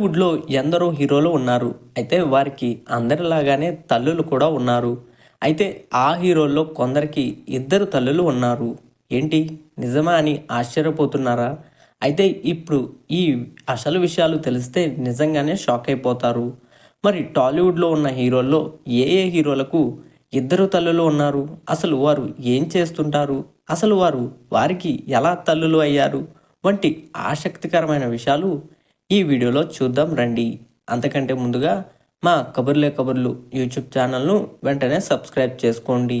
వుడ్లో ఎందరో హీరోలు ఉన్నారు. అయితే వారికి అందరిలాగానే తల్లులు కూడా ఉన్నారు. అయితే ఆ హీరోల్లో కొందరికి ఇద్దరు తల్లులు ఉన్నారు. ఏంటి? నిజమా అని ఆశ్చర్యపోతున్నారా? అయితే ఇప్పుడు ఈ అసలు విషయాలు తెలిస్తే నిజంగానే షాక్ అయిపోతారు. మరి టాలీవుడ్లో ఉన్న హీరోల్లో ఏ ఏ హీరోలకు ఇద్దరు తల్లులు ఉన్నారు? అసలు వారు ఏం చేస్తుంటారు? అసలు వారు వారికి ఎలా తల్లులు అయ్యారు? వంటి ఆసక్తికరమైన విషయాలు ఈ వీడియోలో చూద్దాం రండి. అంతకంటే ముందుగా మా కబుర్లే కబుర్లు యూట్యూబ్ ఛానల్ను వెంటనే సబ్స్క్రైబ్ చేసుకోండి.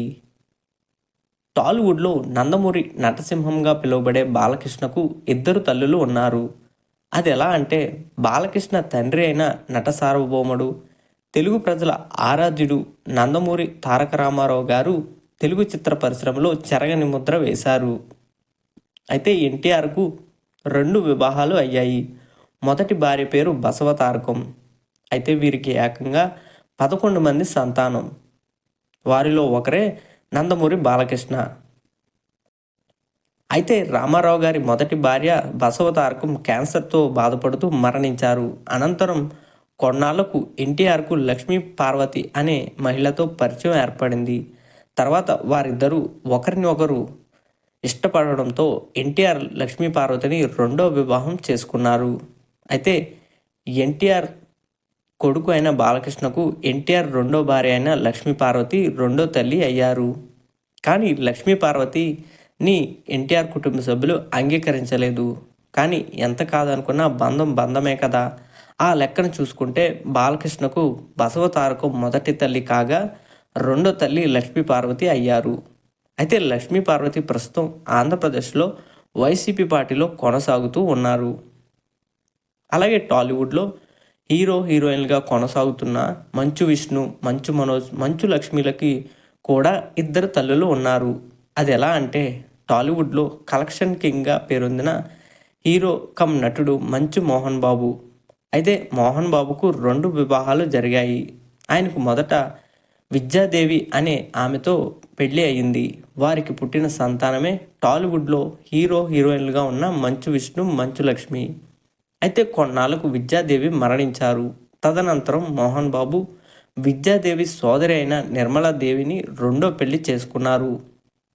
టాలీవుడ్లో నందమూరి నటసింహంగా పిలువబడే బాలకృష్ణకు ఇద్దరు తల్లులు ఉన్నారు. అది ఎలా అంటే బాలకృష్ణ తండ్రి అయిన నట సార్వభౌముడు తెలుగు ప్రజల ఆరాధ్యుడు నందమూరి తారక రామారావు గారు తెలుగు చిత్ర పరిశ్రమలో చెరగని ముద్ర వేశారు. అయితే ఎన్టీఆర్కు రెండు వివాహాలు అయ్యాయి. మొదటి భార్య పేరు బసవతారకం అయితే వీరికి ఏకంగా పదకొండు మంది సంతానం. వారిలో ఒకరే నందమూరి బాలకృష్ణ. అయితే రామారావు గారి మొదటి భార్య బసవతారకం క్యాన్సర్తో బాధపడుతూ మరణించారు. అనంతరం కొన్నాళ్ళకు ఎన్టీఆర్కు లక్ష్మీ పార్వతి అనే మహిళతో పరిచయం ఏర్పడింది. తర్వాత వారిద్దరూ ఒకరిని ఒకరు ఇష్టపడడంతో ఎన్టీఆర్ లక్ష్మీ పార్వతిని రెండో వివాహం చేసుకున్నారు. అయితే ఎన్టీఆర్ కొడుకు అయిన బాలకృష్ణకు ఎన్టీఆర్ రెండో భార్య అయిన లక్ష్మీ పార్వతి రెండో తల్లి అయ్యారు. కానీ లక్ష్మీ పార్వతిని ఎన్టీఆర్ కుటుంబ సభ్యులు అంగీకరించలేదు. కానీ ఎంత కాదనుకున్నా బంధం బంధమే కదా. ఆ లెక్కను చూసుకుంటే బాలకృష్ణకు బసవ తారకం మొదటి తల్లి కాగా రెండో తల్లి లక్ష్మీ పార్వతి అయ్యారు. అయితే లక్ష్మీ పార్వతి ప్రస్తుతం ఆంధ్రప్రదేశ్లో వైసీపీ పార్టీలో కొనసాగుతూ ఉన్నారు. అలాగే టాలీవుడ్లో హీరో హీరోయిన్గా కొనసాగుతున్న మంచు విష్ణు మంచు మనోజ్ మంచు లక్ష్మిలకి కూడా ఇద్దరు తల్లులు ఉన్నారు. అది ఎలా అంటే టాలీవుడ్లో కలెక్షన్ కింగ్గా పేరొందిన హీరో కమ్ నటుడు మంచు మోహన్ బాబు. అయితే మోహన్ బాబుకు రెండు వివాహాలు జరిగాయి. ఆయనకు మొదట విద్యాదేవి అనే ఆమెతో పెళ్ళి అయింది. వారికి పుట్టిన సంతానమే టాలీవుడ్లో హీరో హీరోయిన్లుగా ఉన్న మంచు విష్ణు మంచు లక్ష్మి. అయితే కొన్నాళ్ళకు విద్యాదేవి మరణించారు. తదనంతరం మోహన్ బాబు విద్యాదేవి సోదరి అయిన నిర్మలాదేవిని రెండో పెళ్ళి చేసుకున్నారు.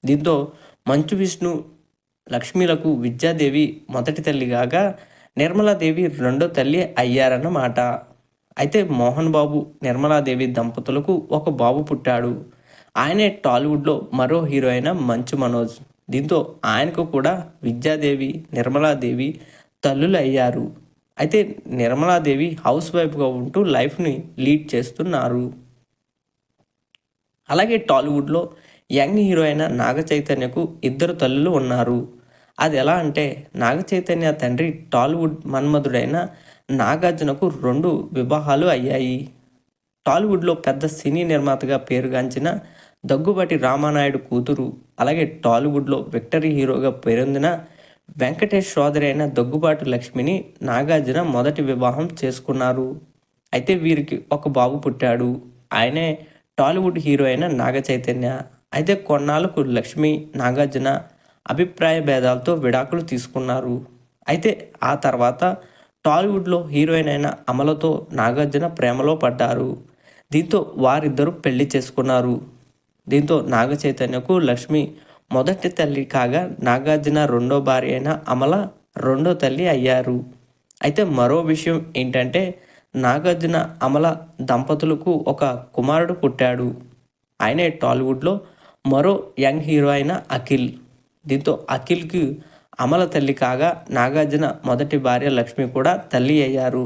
దీంతో మంచు విష్ణు లక్ష్మీలకు విద్యాదేవి మొదటి తల్లి కాగా నిర్మలాదేవి రెండో తల్లి అయ్యారన్నమాట. అయితే మోహన్ బాబు నిర్మలాదేవి దంపతులకు ఒక బాబు పుట్టాడు. ఆయనే టాలీవుడ్లో మరో హీరో అయిన మంచు మనోజ్. దీంతో ఆయనకు కూడా విద్యాదేవి నిర్మలాదేవి తల్లులు అయ్యారు అయితే నిర్మలాదేవి హౌస్ వైఫ్గా ఉంటూ లైఫ్ని లీడ్ చేస్తున్నారు. అలాగే టాలీవుడ్లో యంగ్ హీరో అయిన నాగ చైతన్యకు ఇద్దరు తల్లులు ఉన్నారు. అది ఎలా అంటే నాగ చైతన్య తండ్రి టాలీవుడ్ మన్మధుడైన నాగార్జునకు రెండు వివాహాలు అయ్యాయి. టాలీవుడ్లో పెద్ద సినీ నిర్మాతగా పేరుగాంచిన దగ్గుబాటి రామానాయుడు కూతురు అలాగే టాలీవుడ్లో విక్టరీ హీరోగా పేరొందిన వెంకటేష్ సోదరి అయిన దగ్గుబాటు లక్ష్మిని నాగార్జున మొదటి వివాహం చేసుకున్నారు. అయితే వీరికి ఒక బాబు పుట్టాడు. ఆయనే టాలీవుడ్ హీరో అయిన నాగ చైతన్య. అయితే కొన్నాళ్ళకు లక్ష్మి నాగార్జున అభిప్రాయ భేదాలతో విడాకులు తీసుకున్నారు. అయితే ఆ తర్వాత టాలీవుడ్లో హీరోయిన్ అయిన అమలతో నాగార్జున ప్రేమలో పడ్డారు. దీంతో వారిద్దరూ పెళ్ళి చేసుకున్నారు. దీంతో నాగ చైతన్యకు లక్ష్మి మొదటి తల్లి కాగా నాగార్జున రెండో భార్య అయిన అమల రెండో తల్లి అయ్యారు. అయితే మరో విషయం ఏంటంటే నాగార్జున అమల దంపతులకు ఒక కుమారుడు పుట్టాడు. ఆయనే టాలీవుడ్లో మరో యంగ్ హీరో అయిన అఖిల్. దీంతో అఖిల్కి అమల తల్లి కాగా నాగార్జున మొదటి భార్య లక్ష్మి కూడా తల్లి అయ్యారు.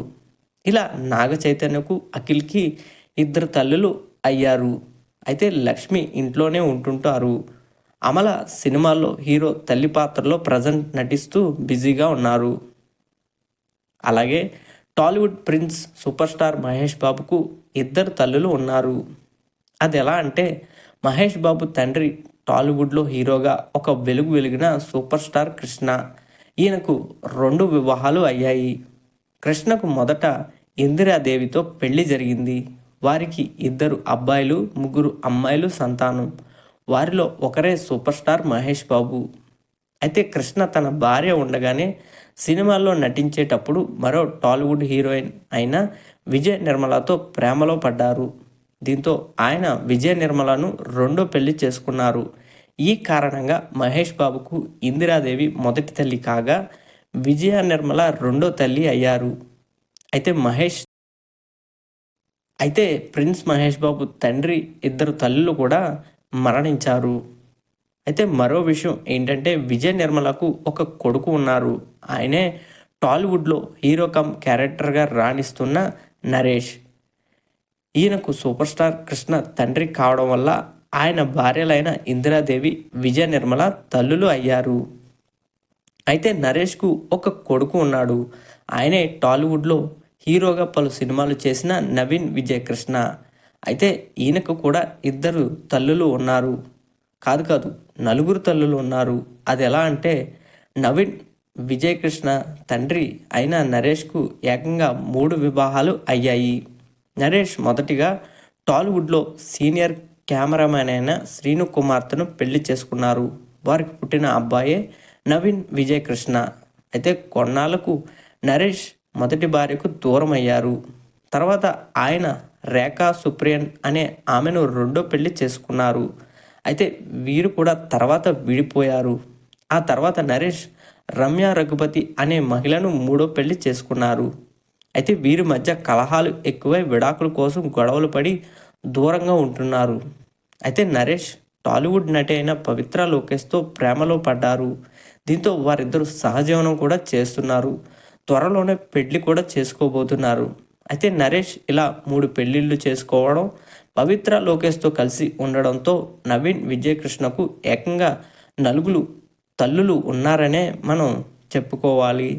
ఇలా నాగ చైతన్యకు అఖిల్కి ఇద్దరు తల్లులు అయ్యారు. అయితే లక్ష్మి ఇంట్లోనే ఉంటుంటారు. అమల సినిమాల్లో హీరో తల్లి పాత్రలో ప్రజెంట్ నటిస్తూ బిజీగా ఉన్నారు. అలాగే Tollywood prince super star Mahesh బాబుకు ఇద్దరు తల్లులు ఉన్నారు. అది ఎలా అంటే మహేష్ బాబు తండ్రి టాలీవుడ్లో హీరోగా ఒక వెలుగు వెలిగిన సూపర్ స్టార్ కృష్ణ. ఈయనకు రెండు వివాహాలు అయ్యాయి. కృష్ణకు మొదట ఇందిరాదేవితో పెళ్ళి జరిగింది. వారికి ఇద్దరు అబ్బాయిలు ముగ్గురు అమ్మాయిలు సంతానం. వారిలో ఒకరే సూపర్ స్టార్ మహేష్ బాబు. అయితే కృష్ణ తన భార్య ఉండగానే సినిమాల్లో నటించేటప్పుడు మరో టాలీవుడ్ హీరోయిన్ అయిన విజయ్ నిర్మలతో ప్రేమలో పడ్డారు. దీంతో ఆయన విజయ్ నిర్మలను రెండో పెళ్ళి చేసుకున్నారు. ఈ కారణంగా మహేష్ బాబుకు ఇందిరాదేవి మొదటి తల్లి కాగా విజయ నిర్మల రెండో తల్లి అయ్యారు. అయితే మహేష్ అయితే ప్రిన్స్ మహేష్ బాబు తండ్రి ఇద్దరు తల్లులు కూడా మరణించారు. అయితే మరో విషయం ఏంటంటే విజయ్ నిర్మలకు ఒక కొడుకు ఉన్నారు. ఆయనే టాలీవుడ్లో హీరో కమ్ క్యారెక్టర్గా రాణిస్తున్న నరేష్. ఈయనకు సూపర్ స్టార్ కృష్ణ తండ్రి కావడం వల్ల ఆయన భార్యలైన ఇందిరాదేవి విజయ నిర్మల తల్లులు అయ్యారు. అయితే నరేష్కు ఒక కొడుకు ఉన్నాడు. ఆయనే టాలీవుడ్లో హీరోగా పలు సినిమాలు చేసిన నవీన్ విజయ్ కృష్ణ. అయితే ఈయనకు కూడా ఇద్దరు తల్లులు ఉన్నారు. కాదు కాదు నలుగురు తల్లులు ఉన్నారు. అది ఎలా అంటే నవీన్ విజయకృష్ణ తండ్రి అయిన నరేష్కు ఏకంగా మూడు వివాహాలు అయ్యాయి. నరేష్ మొదటిగా టాలీవుడ్లో సీనియర్ కెమెరామ్యాన్ అయిన శ్రీను కుమార్తెను పెళ్ళి చేసుకున్నారు. వారికి పుట్టిన అబ్బాయే నవీన్ విజయకృష్ణ. అయితే కొన్నాళ్ళకు నరేష్ మొదటి భార్యకు దూరం అయ్యారు తర్వాత ఆయన రేఖా సుప్రియన్ అనే ఆమెను రెండో పెళ్ళి చేసుకున్నారు. అయితే వీరు కూడా తర్వాత విడిపోయారు. ఆ తర్వాత నరేష్ రమ్య రఘుపతి అనే మహిళను మూడో పెళ్ళి చేసుకున్నారు. అయితే వీరి మధ్య కలహాలు ఎక్కువై విడాకుల కోసం గొడవలు పడి దూరంగా ఉంటున్నారు. అయితే నరేష్ టాలీవుడ్ నటి అయిన పవిత్ర లోకేష్తో ప్రేమలో పడ్డారు. దీంతో వారిద్దరూ సహజీవనం కూడా చేస్తున్నారు. త్వరలోనే పెళ్ళి కూడా చేసుకోబోతున్నారు. అయితే నరేష్ ఇలా మూడు పెళ్ళిళ్ళు చేసుకోవడం పవిత్ర లోకేష్తో కలిసి ఉండడంతో నవీన్ విజయకృష్ణకు ఏకంగా నలుగురు తల్లులు ఉన్నారనే మనం చెప్పుకోవాలి.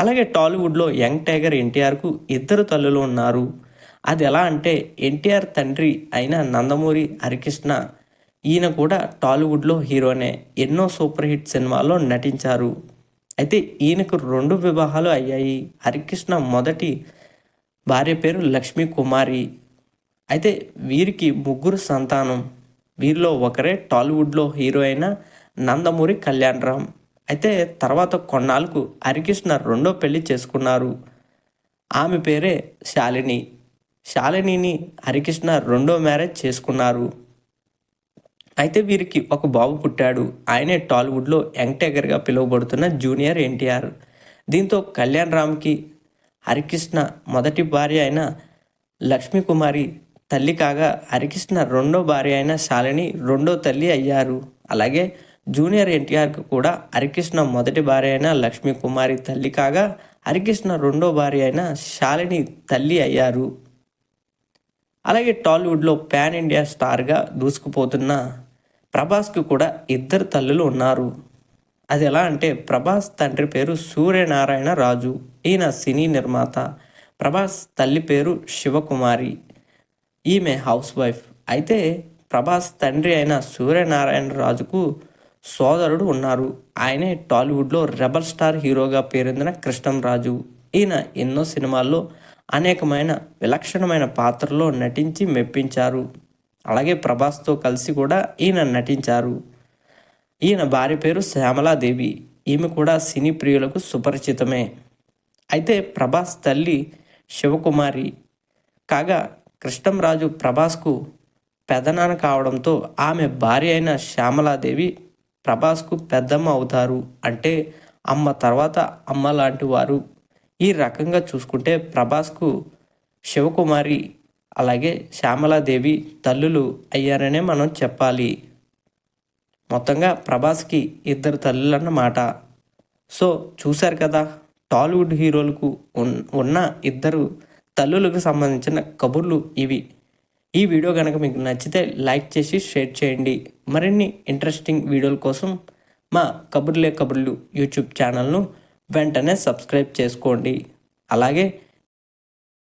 అలాగే టాలీవుడ్లో యంగ్ టైగర్ ఎన్టీఆర్కు ఇద్దరు తల్లులు ఉన్నారు. అది ఎలా అంటే ఎన్టీఆర్ తండ్రి అయిన నందమూరి హరికృష్ణ ఈయన కూడా టాలీవుడ్లో హీరోనే. ఎన్నో సూపర్ హిట్ సినిమాల్లో నటించారు. అయితే ఈయనకు రెండు వివాహాలు అయ్యాయి. హరికృష్ణ మొదటి భార్య పేరు లక్ష్మీ కుమారి అయితే వీరికి ముగ్గురు సంతానం. వీరిలో ఒకరే టాలీవుడ్లో హీరో అయిన నందమూరి కళ్యాణ్ రామ్ అయితే తర్వాత కొన్నాళ్ళకు హరికృష్ణ రెండో పెళ్ళి చేసుకున్నారు. ఆమె పేరే శాలిని. శాలినిని హరికృష్ణ రెండో మ్యారేజ్ చేసుకున్నారు. అయితే వీరికి ఒక బాబు పుట్టాడు. ఆయనే టాలీవుడ్లో యంగ్ టైగర్గా పిలువబడుతున్న జూనియర్ ఎన్టీఆర్. దీంతో కళ్యాణ్ రామ్కి హరికృష్ణ మొదటి భార్య అయిన లక్ష్మీ కుమారి తల్లి కాగా హరికృష్ణ రెండో భార్య అయిన శాలిని రెండో తల్లి అయ్యారు. అలాగే జూనియర్ ఎన్టీఆర్కు కూడా హరికృష్ణ మొదటి భార్య అయిన లక్ష్మీ కుమారి తల్లి కాగా హరికృష్ణ రెండో భార్య అయిన శాలిని తల్లి అయ్యారు. అలాగే టాలీవుడ్లో పాన్ ఇండియా స్టార్గా దూసుకుపోతున్న ప్రభాస్కి కూడా ఇద్దరు తల్లులు ఉన్నారు. అది ఎలా అంటే ప్రభాస్ తండ్రి పేరు సూర్యనారాయణ రాజు ఈయన సినీ నిర్మాత. ప్రభాస్ తల్లి పేరు శివకుమారి. ఈమె హౌస్ వైఫ్. అయితే ప్రభాస్ తండ్రి అయిన సూర్యనారాయణ రాజుకు సోదరుడు ఉన్నారు. ఆయనే టాలీవుడ్లో రెబల్ స్టార్ హీరోగా పేరొందిన కృష్ణంరాజు ఈయన ఎన్నో సినిమాల్లో అనేకమైన విలక్షణమైన పాత్రలో నటించి మెప్పించారు. అలాగే ప్రభాస్తో కలిసి కూడా ఈయన నటించారు. ఈయన భార్య పేరు శ్యామలాదేవి. ఈమె కూడా సినీ ప్రియులకు సుపరిచితమే. అయితే ప్రభాస్ తల్లి శివకుమారి. కాగా కృష్ణంరాజు ప్రభాస్కు పెదనాన్న కావడంతో ఆమె భార్య అయిన శ్యామలాదేవి ప్రభాస్కు పెద్దమ్మ అవుతారు అంటే అమ్మ తర్వాత అమ్మ లాంటి వారు. ఈ రకంగా చూసుకుంటే ప్రభాస్కు శివకుమారి అలాగే శ్యామలాదేవి తల్లులు అయ్యారనే మనం చెప్పాలి. మొత్తంగా ప్రభాస్కి ఇద్దరు తల్లులు అన్నమాట సో చూశారు కదా టాలీవుడ్ హీరోలకు ఉన్న ఇద్దరు తల్లులకు సంబంధించిన కబుర్లు ఇవి. ఈ వీడియో కనుక మీకు నచ్చితే లైక్ చేసి షేర్ చేయండి. మరిన్ని ఇంట్రెస్టింగ్ వీడియోల కోసం మా కబుర్లే కబుర్లు యూట్యూబ్ ఛానల్ను వెంటనే సబ్స్క్రైబ్ చేసుకోండి. అలాగే